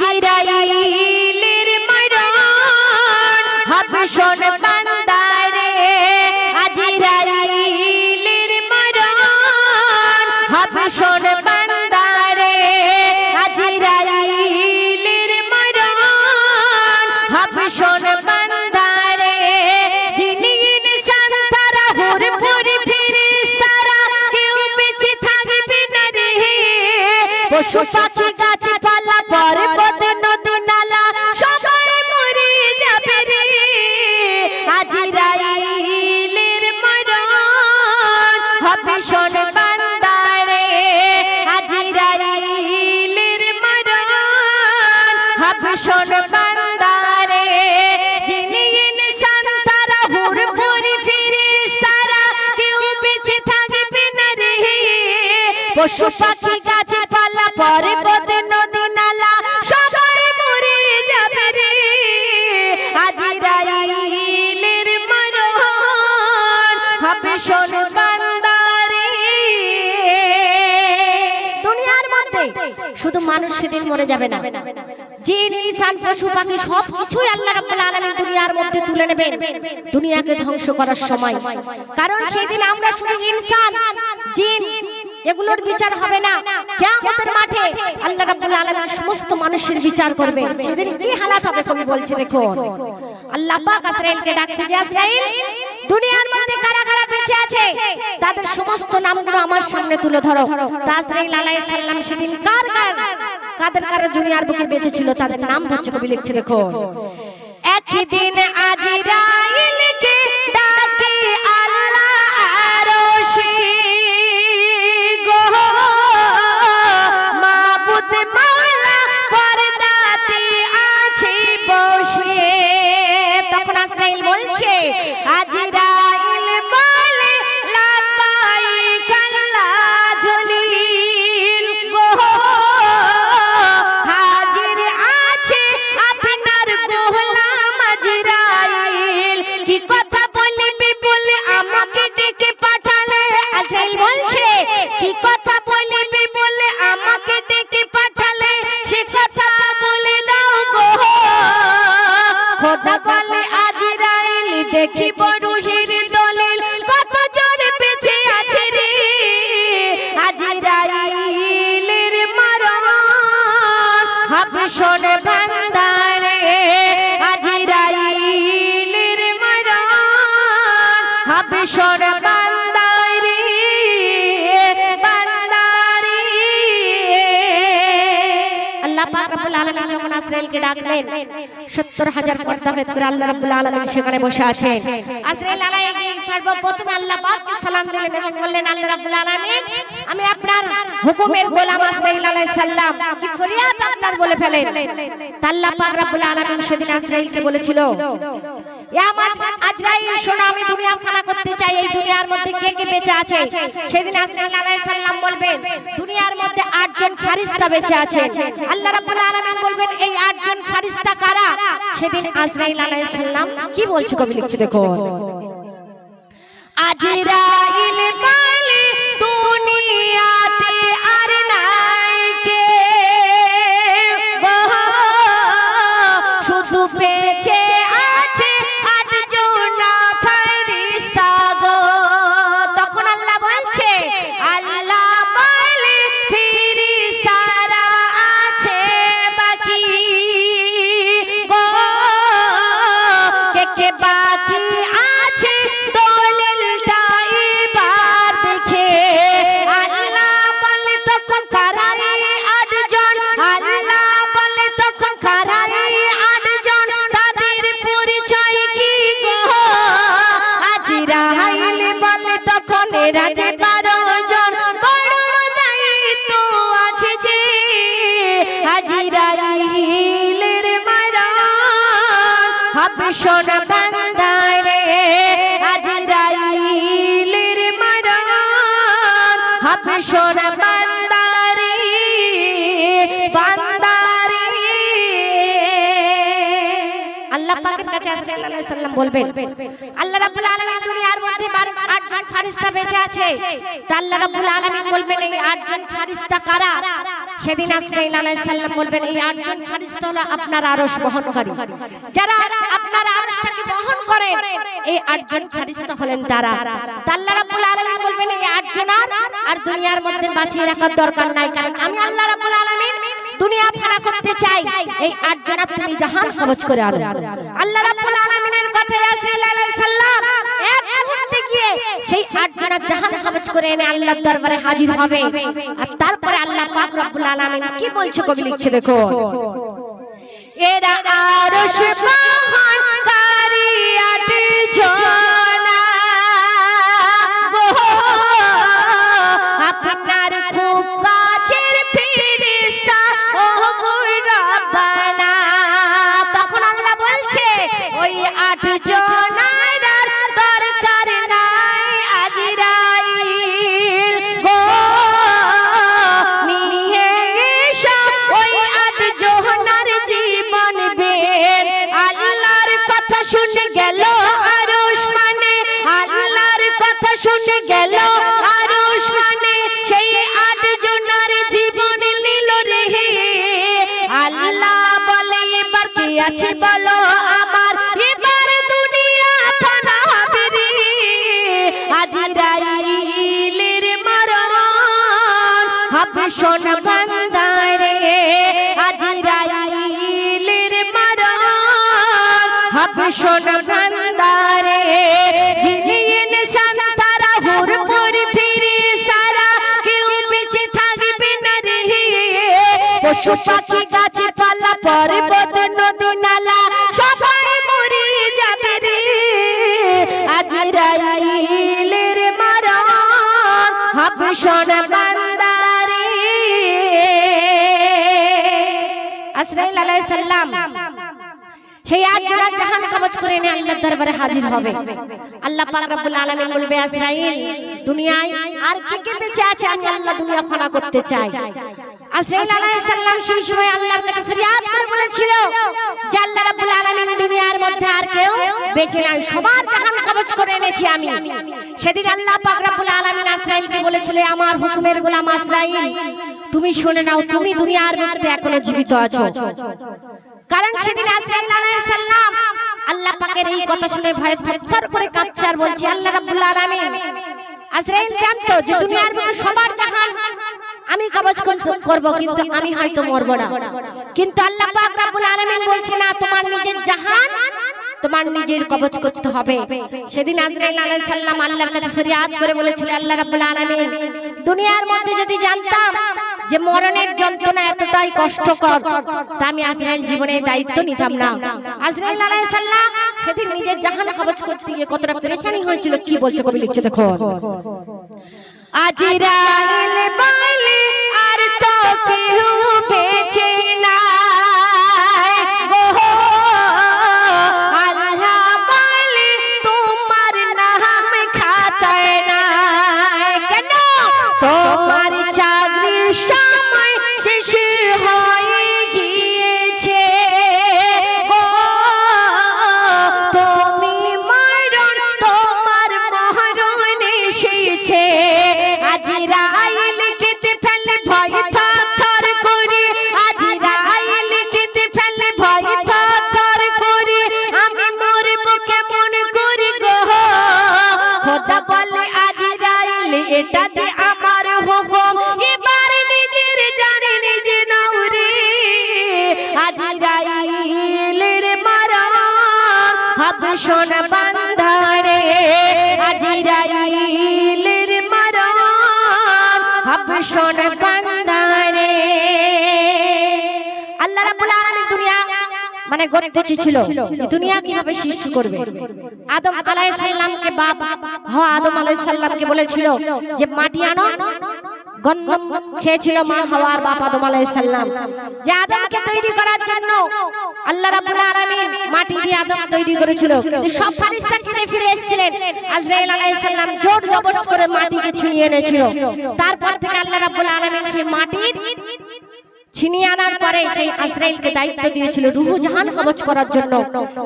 আজিরাইলের মরণ হবে শোন বান্দারে, আজিরাইলের মরণ হবে শোন বান্দারে, আজিরাইলের মরণ হবে শোন বান্দারে, যিনি ইনসান, তারা হুর ফুর ফিরিস্তারা, কেউ বেঁচে থাকবে না হবে শোন বান্দারে, যিনি ইনসান, তারা হুর ফুর ফিরিস্তারা কেউ বেঁচে থাকবে না রে। পশু পাখি গাছ পালা পর্বত, নদী, নালা, সবাই মরে দুনিয়ার মধ্যে শুধু মানুষ সেদিন মরে যাবে না। সব কিছুই মধ্যে তুলে দুনিয়াকে ধ্বংস করার সময়। কারণ আমরা জিন, এগুলোর বিচার হবে না। আল্লাহ সমস্ত মানুষের বিচার করবে। সেদিন কি হালাত হবে কবি বলছে দেখো। আল্লাহ পাক ডাকছে দুনিয়ার মধ্যে কারা কারা বেঁচে আছে, তাদের সমস্ত নামগুলো আমার সামনে তুলে ধরো। সেদিন কার কার কাদের কারা জুনিয়ার বুকে বেঁচে ছিল তাদের নাম ধরছে কবি লিখছে দেখো একদিন আজিরাইলকে আজরাইল দেখি বড়ুহির দলিল কত জোর বেঁচে আছে রে। আজ আজরাইলের মরণ শোনে আজ আজরাইলের মরণ হবে আল্লাহ পাক রব্বুল আলামিন যখন আজরাইলকে ডাকলেন 70 হাজার পর্দা ভেদ করে আল্লাহ রব্বুল আলামিন সেখানে বসে আছেন আজরাইল আলাইহিস সর্বপ্রথমে আল্লাহ পাককে সালাম দিলেন এবং বললেন, আল্লাহ রাব্বুল আলামিন, আমি আপনার হুকুমের গোলাম আজরাইল আলাইহিস সালাম কি ফরিয়াদ আপনার বলে ফেলেন? আল্লাহ পাক রব্বুল আলামিন সেদিন আজরাইলকে বলেছিল, ইয়া আজরাইল শোনো, আমি দুনিয়া ফানা করতে চাই এই দুনিয়ার মধ্যে কে কে বেঁচে আছে? সেদিন আজরাইল আলাইহিস সালাম বলবেন, দুনিয়ার মধ্যে আটজন ফারিস্তা বেঁচে আছে। আল্লাহ রাব্বুল আলামিন বলবেন, এই আটজন ফারিস্তা কারা? সেদিন আজরাইল আলাইহিস সালাম কি বলছে কবি লিখছে দেখো আজরাইল বলে সোনা বান্দারে আজিরাইলের মারা হবে সোনা বান্দারে বান্দারে আল্লাহ পাকের কাছে আজরাইল আলাইহিস সালাম বলবেন, আল্লাহ রাব্বুল আলামিন দুনিয়ার মধ্যে বার- আটজন ফারিস্তা বেঁচে আছে। তা আল্লাহ রাব্বুল আলামিন বলবেন, এই আটজন ফারিস্তা কারা? সেদিন আজরাইল আলাইহিস সালাম বলবেন, এই আটজন ফেরেশতা হলো আপনার আরশ বহনকারী। যারা আপনার আরশটাকে বহন করে। এই আটজন ফেরেশতা হলেন তারা। আল্লাহ রাব্বুল আলামিন বলবেন, এই আটজন আর দুনিয়ার মধ্যে বাঁচিয়ে রাখার দরকার নাই। কারণ আমি আল্লাহ রাব্বুল আলামিন দুনিয়া ফানা করতে চাই। এই আটজন তুমি জাহান কবজ করে আনো। আল্লাহ রাব্বুল আলামিনের কথায় রাসূল আলাইহিস সালাম এক মুহূর্তে গিয়ে সেই আটজন জাহান কবজ করে এনে আল্লাহর দরবারে হাজির হবে। আর তারপরে আল্লাহ পাক রব্বুল আলামিন কি বলছে কবি লিখছে দেখো এরা আরশ শুনে গেল আরশ মানে আল্লাহর কথা শুনে গেল আরশ মানে সেই আট জনার জীবন নিল রে। আল্লাহ বলে, এবার কি আছে বলো? হবে শোন বান্দারে যিনি ইনসান, তারা হুর পুর ফিরে, সারা কেউ বেঁচে থাকবে না রে পশু পাখি, গাছপালা, পর্বত, নদী, নালা, সবাই মরে যাবে রে। আজরাইলের মারণ হবে শোন বান্দারে আসরাইল আলাইহিস সালাম সেই আজরা জাহান কবজ করে এনে আল্লাহর দরবারে হাজির হবে, আল্লাহ পাক রব্বুল আলামিন বলবে, আজরাইল, দুনিয়ায় আর কে কে বেঁচে আছে আমি আল্লাহ দুনিয়া ফানা করতে চাই। আলাইহিস সালাম সেই সময় আল্লাহর কাছে ফরিয়াদ করে বলেছিল যে আল্লাহ আলামিন দুনিয়ার মধ্যে আর কেউ বেঁচে নাই, সবার জাহান কবজ করে এনেছি আমি। সেদিন আল্লাহ পাক রব্বুল আলামিন আজরাইলকে বলেছিল, আমার হুকুমের গোলাম আজরাইল, তুমি শুনে নাও, তুমি দুনিয়ার মধ্যে এখনও জীবিত আছো। কারণ সেদিন আজরাইল আল্লাহ পাকের এই কথা শুনে ভয়ে থরথর করে কাঁপছে আর বলছে আল্লাহ রাব্বুল আলামিন আজরাইল জানতো যে দুনিয়ার মধ্যে সবার জাহান আমি কবজ করব কিন্তু আমি হয়তো মরব না। কিন্তু আল্লাহ পাক রাব্বুল আলামিন বলছে না তোমার নিজের জাহান তোমার নিজের কবজ করতে হবে। সেদিন আজরাইল আলাইহিস সালাম আল্লাহর কাছে ফরিয়াদ করে বলেছিল আল্লাহ রাব্বুল আলামিন দুনিয়ার মধ্যে যদি জানতাম যে মরণের যন্ত্রণা এতটাই কষ্টকর, তা আমি আজরাইল জীবনে দায়িত্ব নিতাম না। আজরাইল আলাইহিস সালাম সেদিন নিজের জাহান কবজ করতে গিয়ে কতটা পেরেশানি হয়েছিল, কি বলছে কবি লিখছে দেখো আজরাইল এটা যে আমার হুকুম, এবার নিজের জানে নিজে নাও রে। আজরাইলের মারণ হবে শোন বান্ধারে। আজরাইলের মারণ হবে শোন বান্ধারে। আল্লাহ রাব্বুল আলামিন দুনিয়া মানে গড়তে ছিল। এই দুনিয়া কীভাবে সৃষ্টি করবে? আদম আলাইহিস সালামকে বাপ হ আদম আলাইহিস সালামকে বলেছিল যে মাটি আনো গন্ধম খেয়েছিল মা হাওয়ার বাপ আদম আলাইহিস সালাম। যে আদমকে তৈরি করার জন্য আল্লাহ রাব্বুল আলামিন মাটি দিয়ে আদম তৈরি করেছিল। কিন্তু সব ফেরেশতা ফিরে ফিরে এসেছিলেন। আজরাইল আলাইহিস সালাম জোর জবরদস্ত করে মাটিকে ছিনিয়ে এনেছিল। তারপর থেকে আল্লাহ রাব্বুল আলামিন সেই মাটির ছিনিয়ে আনার পরে সেই আসরাইলকে দায়িত্ব দিয়েছিল, রুহু জাহান কবচ করার জন্য।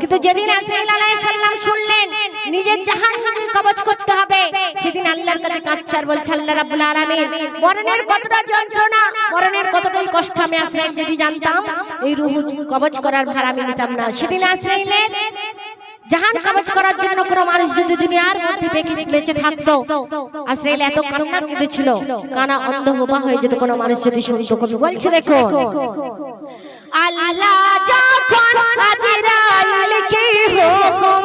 কিন্তু যেদিন আসরাইল আলাইহিস শুনলেন, নিজের জাহান কবজ করতে হবে, সেদিন আল্লাহর কাছে কাঁদছে আর বলছে, আল্লাহ রাব্বুল আলামিন, মরণের কতটা যন্ত্রণা, মরণের কতটাই কষ্ট আমি আসরাইল যদি জানতাম, এই রুহু কবচ করার ভার আমি নিতাম না। সেদিন আসলে জাহান কবজ করার জন্য কোনো মানুষ যদি দুনিয়ার মধ্যে বেঁচে- থাকতো আসরাইল এত কান্না কেঁদেছিল কানা অন্ধ বোবা হয়ে যেত কোনো মানুষ যদি শুনতো কবি বলছে দেখো আল্লাহ যখন আজরাইলকে হুকুম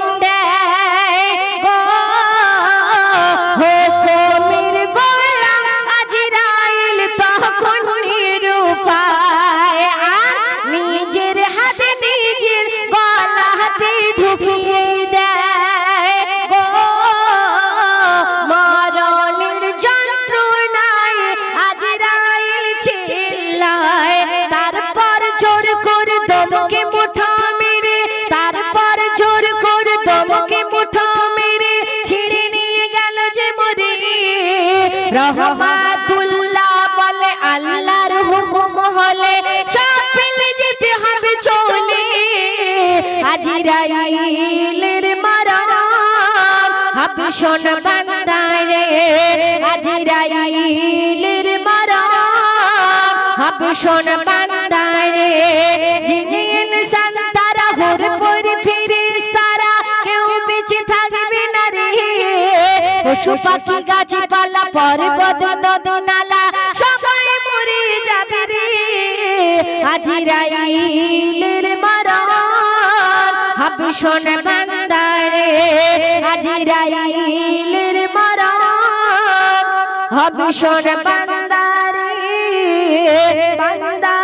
হাবি শোন বান্দায় রে আজিরাইলের মারান হাবি শোন বান্দায় রে, যিনি ইনসান, তারা হুর পুর কেউ বেঁচে থাকবে না রে। পশু পাখি, গাছপালা, পর্বত নদী নালা সবাই মরে যাবে রে। আজিরাইলের বান্দারে আজিরাইলের মারান হাবি শোন বান্দারে বান্দা